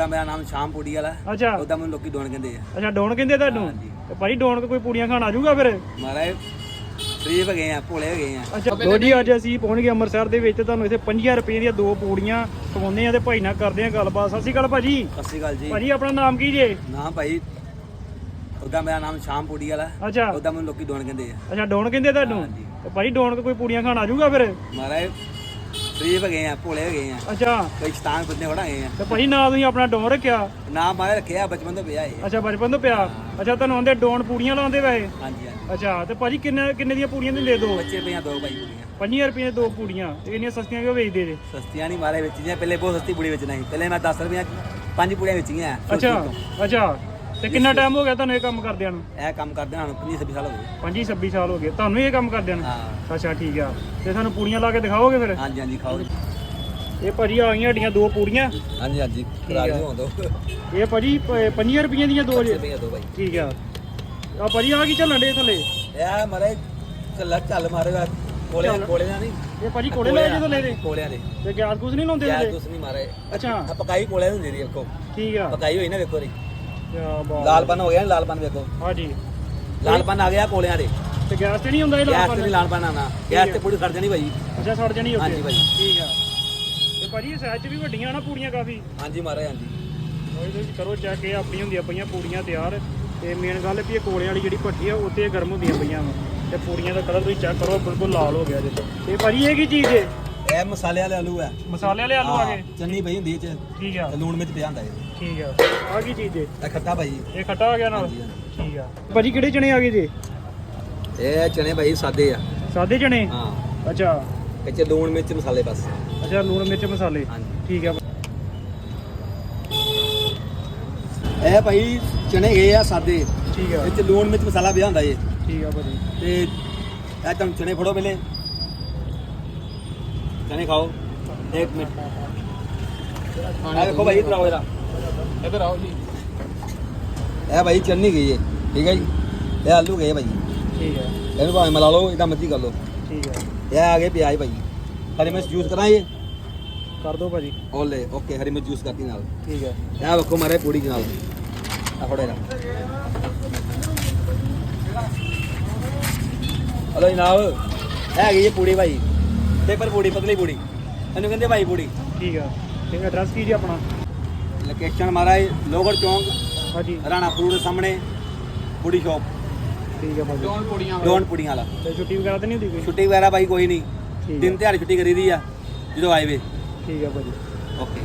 ਉਦਾਂ ਮੇਰਾ ਨਾਮ ਸ਼ਾਮ ਪੂੜੀ ਵਾਲਾ ਅੱਛਾ। ਉਦਾਂ ਮੈਨੂੰ ਲੋਕੀ ਡੋਣ ਕਹਿੰਦੇ ਆ। ਅੱਛਾ ਡੋਣ ਕਹਿੰਦੇ ਤੁਹਾਨੂੰ? ਹਾਂਜੀ। ਤੇ ਭਾਜੀ ਡੋਣ ਕੋ ਕੋਈ ਪੂੜੀਆਂ ਖਾਣ ਆ ਜਾਊਗਾ ਫਿਰ? ਮਹਾਰਾਜ ਫਰੀਬ ਹੈਗੇ ਆ ਭੋਲੇ ਹੈਗੇ ਆ। ਅੱਛਾ ਲੋ ਜੀ ਅੱਜ ਅਸੀਂ ਪਹੁੰਚ ਗਏ ਅੰਮ੍ਰਿਤਸਰ ਦੇ ਵਿੱਚ ਤੁਹਾਨੂੰ ਇੱਥੇ 5000 ਰੁਪਏ ਦੀਆਂ ਦੋ ਪੂੜੀਆਂ ਖਵਾਉਂਦੇ ਆ ਤੇ ਭਾਈ ਨਾਲ ਕਰਦੇ ਆ ਗੱਲਬਾਤ। ਸਤਿ ਸ਼੍ਰੀ ਅਕਾਲ ਭਾਜੀ। ਸਤਿ ਸ਼੍ਰੀ ਅਕਾਲ ਜੀ। ਭਾਜੀ ਆਪਣਾ ਨਾਮ ਕੀ ਜੇ? ਨਾ ਭਾਈ ਉਦਾਂ ਮੇਰਾ ਨਾਮ ਸ਼ਾਮ ਪੂੜੀ ਵਾਲਾ ਅੱਛਾ। ਉਦਾਂ ਮੈਨੂੰ ਲੋਕੀ ਡੋਣ ਕਹਿੰਦੇ ਆ। ਅੱਛਾ ਡੋਣ ਕਹਿੰਦੇ ਤੁਹਾਨੂੰ। ਤੇ ਭਾਜੀ ਡੋਣ ਕੋ ਕੋਈ ਪੂੜੀਆਂ ਖਾਣ ਆ ਜਾਊਗਾ ਫਿਰ? ਮਹਾਰਾਜ ਫਰੀਬ ਹੈਗੇ ਆ ਭੋਲੇ ਹੈਗੇ ਆ। ਅੱਛਾ। ਕੋਈ ਸ਼ਤਾਨ ਬੰਦੇ ਹੋਣਾ ਹੈਗੇ ਆ। ਤੇ ਭਾਜੀ ਨਾਂ ਤੁਸੀਂ ਆਪਣਾ ਡੋਣ ਰੱਖਿਆ? ਨਾਮ ਮਾਰੇ ਰੱਖਿਆ ਬਚਪਨ ਤੋਂ ਪਿਆ ਇਹ। ਅੱਛਾ ਬਚਪਨ ਤੋਂ ਪਿਆ। ਅੱਛਾ ਤੁਹਾਨੂੰ ਆਂਦੇ ਡੋਣ ਪੂੜੀਆਂ ਲਾਉਂਦੇ ਵੈਸੇ? ਹਾਂਜੀ ਹਾਂਜੀ। ਅੱਛਾ ਤੇ ਭਾਜੀ ਕਿੰਨੇ ਕਿੰਨੇ ਦੀਆਂ ਪੂੜੀਆਂ ਦਿੰਦੇ ਦੋ? ਬੱਚੇ ਪਈਆਂ ਦੋ ਭਾਈ ਪੂੜੀਆਂ। 5000 ਰੁਪਏ ਦੀਆਂ ਦੋ ਪੂੜੀਆਂ। ਤੇ ਇੰਨੀਆਂ ਸਸਤੀਆਂ ਕਿਉਂ ਵੇਚਦੇ ਜੇ? ਸਸਤੀਆਂ ਨਹੀਂ ਮਾਰੇ ਵਿੱਚ ਜਾਂ ਪਹਿਲੇ ਬਹੁਤ ਸਸਤੀ ਪੂੜੀ ਵਿੱਚ ਨਹੀਂ ਪਹਿਲੇ ਮੈਂ 10 ਰੁਪਏ ਪੰਜ ਪੂੜੀਆਂ ਵੇਚੀਆਂ ਅੱਛਾ ਅੱਛਾ। ਤੇ ਕਿੰਨਾ ਟਾਈਮ ਹੋ ਗਿਆ ਤੁਹਾਨੂੰ ਇਹ ਕੰਮ ਕਰਦਿਆਂ ਨੂੰ? ਇਹ ਕੰਮ ਕਰਦੇ ਹਾਂ 25 26 ਸਾਲ ਹੋ ਗਏ। 25 26 ਸਾਲ ਹੋ ਗਏ। ਤੁਹਾਨੂੰ ਇਹ ਕੰਮ ਕਰਦਿਆਂ ਨੂੰ? ਹਾਂ। ਅੱਛਾ ਠੀਕ ਆ। ਤੇ ਸਾਨੂੰ ਪੂੜੀਆਂ ਲਾ ਕੇ ਦਿਖਾਓਗੇ ਫਿਰ? ਹਾਂਜੀ ਹਾਂਜੀ ਖਾਓ ਇਹ ਭਾਜੀ ਆ ਗਈਆਂ ਸਾਡੀਆਂ ਦੋ ਪੂੜੀਆਂ। ਹਾਂਜੀ ਹਾਂਜੀ ਆ। ਰਾਜੀ ਹੋਣ ਦੋ। ਇਹ ਭਾਜੀ 5000 ਰੁਪਈਆਂ ਦੀਆਂ ਦੋ ਜੇ। ਰੁਪਏ ਦੋ ਭਾਈ। ਠੀਕ ਆ। ਆ ਭਾਜੀ ਆ ਕੀ ਚੱਲਣ ਦੇ ਥੱਲੇ? ਇਹ ਮਾਰੇ ਚੱਲ ਚੱਲ ਮਾਰੇਗਾ ਕੋਲੇ ਕੋਲੇ ਦਾ। ਨਹੀਂ ਇਹ ਭਾਜੀ ਕੋੜੇ ਲੈ ਜੇ ਥੱਲੇ ਦੇ? ਕੋਲਿਆਂ ਦੇ। ਤੇ ਗੈਸ ਕੁਝ ਨਹੀਂ ਲਾਉਂਦੇ ਯਾਰ ਥੱਲੇ? ਕੁਛ ਨਹੀਂ ਮਾਰੇ। ਅੱਛਾ। ਆ ਪਕਾਈ ਕੋਲੇ ਹੁੰਦੀ ਦੀ ਵੇਖੋ। ਠੀਕ ਆ। ਪਕਾਈ ਹੋਈ ਨਾ ਵੇਖੋ ਰੀ ਕਿਆ ਬਾਤ ਲਾਲਪਨ ਹੋ ਗਿਆ ਨਾ ਲਾਲਪਨ ਵੇਖੋ। ਹਾਂਜੀ। ਲਾਲਪਨ ਆ ਗਿਆ ਕੋਲਿਆਂ ਦੇ। ਤੇ ਗੈਸ ਤੇ ਨਹੀਂ ਹੁੰਦਾ ਇਹ ਗੈਸ ਲਾਪਾ ਤੇ ਨਹੀਂ ਲਾਲਪਨ ਆਣਾ ਗੈਸ ਤੇ ਪੂਰੀ ਖੜ ਜਾਣੀ ਭਾਈ। ਅੱਛਾ ਸੜ ਜਣੀ ਉੱਤੇ ਹਾਂਜੀ ਭਾਜੀ। ਠੀਕ ਆ ਤੇ ਭਾਜੀ ਇਹ ਸਾਈਜ਼ 'ਚ ਵੀ ਵੱਡੀਆਂ ਨਾ ਪੂੜੀਆਂ ਕਾਫੀ? ਹਾਂਜੀ ਮਾਰੇ ਹਾਂਜੀ। ਉਹਦੇ ਵਿੱਚ ਕਰੋ ਚੈੱਕ ਇਹ ਆਪਣੀ ਹੁੰਦੀਆਂ ਪਈਆਂ ਪੂੜੀਆਂ ਤਿਆਰ। ਤੇ ਮੇਨ ਗੱਲ ਵੀ ਇਹ ਕੋਲੇ ਵਾਲੀ ਜਿਹੜੀ ਭੱਠੀ ਆ ਉੱਤੇ ਇਹ ਗਰਮ ਹੁੰਦੀਆਂ ਪਈਆਂ ਵਾ। ਤੇ ਪੂੜੀਆਂ ਦਾ ਕਲਰ ਤੁਸੀਂ ਚੈੱਕ ਕਰੋ ਬਿਲਕੁਲ ਲਾਲ ਹੋ ਗਿਆ ਜੇ ਤੇ ਭਾਜੀ ਇਹ ਕੀ ਚੀਜ਼ ਹੈ? ਇਹ ਮਸਾਲੇ ਵਾਲੇ ਆਲੂ ਹੈ ਮਸਾਲੇ ਵਾਲੇ ਆਲੂ ਆ ਗਏ? ਚੰਨੀ ਪਈ ਹੁੰਦੀ ਇਹ ਚ। ਠੀਕ ਆ। ਤੇ ਲੂਣ ਮਿਰਚ ਪਿਆ ਹੁੰਦਾ ਇਹ। ਠੀਕ ਆ। ਆ ਕੀ ਚੀਜ਼ ਹੈ ਇਹ ਖੱਟਾ ਭਾਈ। ਇਹ ਖੱਟਾ ਆ ਗਿਆ ਨਾਲ? ਹਾਂਜੀ, ਠੀਕ ਆ। ਭਾਜੀ ਕਿਹੜੇ ਚਣੇ ਆ ਗਏ ਜੀ? ਇਹ ਚਨੇ ਭਾਈ ਸਾਦੇ ਆ। ਸਾਦੇ ਚਣੇ ਹਾਂ। ਅੱਛਾ। ਇਹ ਚ ਲੂਣ ਮਿਰਚ ਮਸਾਲੇ ਬਸ। ਅੱਛਾ ਲੂਣ ਮਿਰਚ ਮਸਾਲੇ। ਹਾਂਜੀ। ਠੀਕ ਆ। ਇਹ ਭਾਈ ਚਨੇ ਗਏ ਆ ਸਾਦੇ। ਠੀਕ ਆ। ਲੂਣ ਮਿਰਚ ਮਸਾਲਾ ਪਿਆ ਹੁੰਦਾ ਠੀਕ ਆ ਭਾਜੀ। ਤੇ ਇਹ ਤੁਹਾਨੂੰ ਚਨੇ ਫੜੋ ਪਹਿਲੇ। ਚਨੇ ਖਾਓ। ਇੱਕ ਮਿੰਟ। ਆ ਦੇਖੋ ਭਾਈ ਆਓ ਜਰਾ ਇੱਧਰ ਆਓ ਜੀ। ਇਹ ਭਾਈ ਚੰਨੀ ਗਈ ਹੈ ਠੀਕ ਹੈ ਜੀ? ਇਹ ਆਲੂ ਗਏ ਭਾਈ। ਠੀਕ ਆ ਇਹਨੂੰ ਭਾਵੇਂ ਮਿਲਾ ਲਓ ਇਹਦਾ ਮਰਜ਼ੀ ਕਰ ਲਓ। ਠੀਕ ਆ ਇਹ ਆ ਗਏ ਪਿਆਜ਼ ਭਾਈ। ਹਰੀ ਮਿਰਚ ਜੂਸ ਕਰਾਂ ਇਹ ਕਰ ਦੋ ਭਾਜੀ। ਓਲੇ ਓਕੇ ਹਰੀ ਮਿਰਚ ਜੂਸ ਕਰਤੀ ਨਾਲ। ਠੀਕ ਆ ਇਹ ਵੇਖੋ ਮਾਰੇ ਪੂੜੀ ਨਾਲ। ਆ ਫੜੋ ਇਹਦਾ। ਹਲੋ ਜਨਾਬ ਇਹ ਹੈਗੀ ਇਹ ਪੂੜੀ ਭਾਈ। ਪੇਪਰ ਪੂੜੀ ਪਤਲੀ ਪੂੜੀ। ਇਹਨੂੰ ਕਹਿੰਦੇ ਭਾਈ ਪੂੜੀ। ਠੀਕ ਆ ਤੇ ਐਡਰੈਸ ਕੀ ਜੀ ਆਪਣਾ? ਲੋਕੇਸ਼ਨ ਮਹਾਰਾਜ ਲੋਗੜ ਚੌਂਕ ਹਾਂਜੀ। ਰਾਣਾ ਫਰੂਟ ਦੇ ਸਾਹਮਣੇ ਪੂੜੀ ਸ਼ਾਪ। ਠੀਕ ਆ ਭਾਜੀ। ਡੋਨ ਪੂੜੀਆਂ ਵਾਲਾ। ਤੇ ਛੁੱਟੀ ਵਗੈਰਾ ਤਾਂ ਨਹੀਂ ਹੁੰਦੀ ਕੋਈ? ਛੁੱਟੀ ਵਗੈਰਾ ਭਾਈ ਕੋਈ ਨਹੀਂ। ਠੀਕ ਦਿਨ ਆ ਤਿਹਾੜੀ ਛੁੱਟੀ ਕਰੀ ਦੀ ਆ ਜਦੋਂ ਆਏ ਵੇ। ਠੀਕ ਆ ਭਾਜੀ। ਓਕੇ।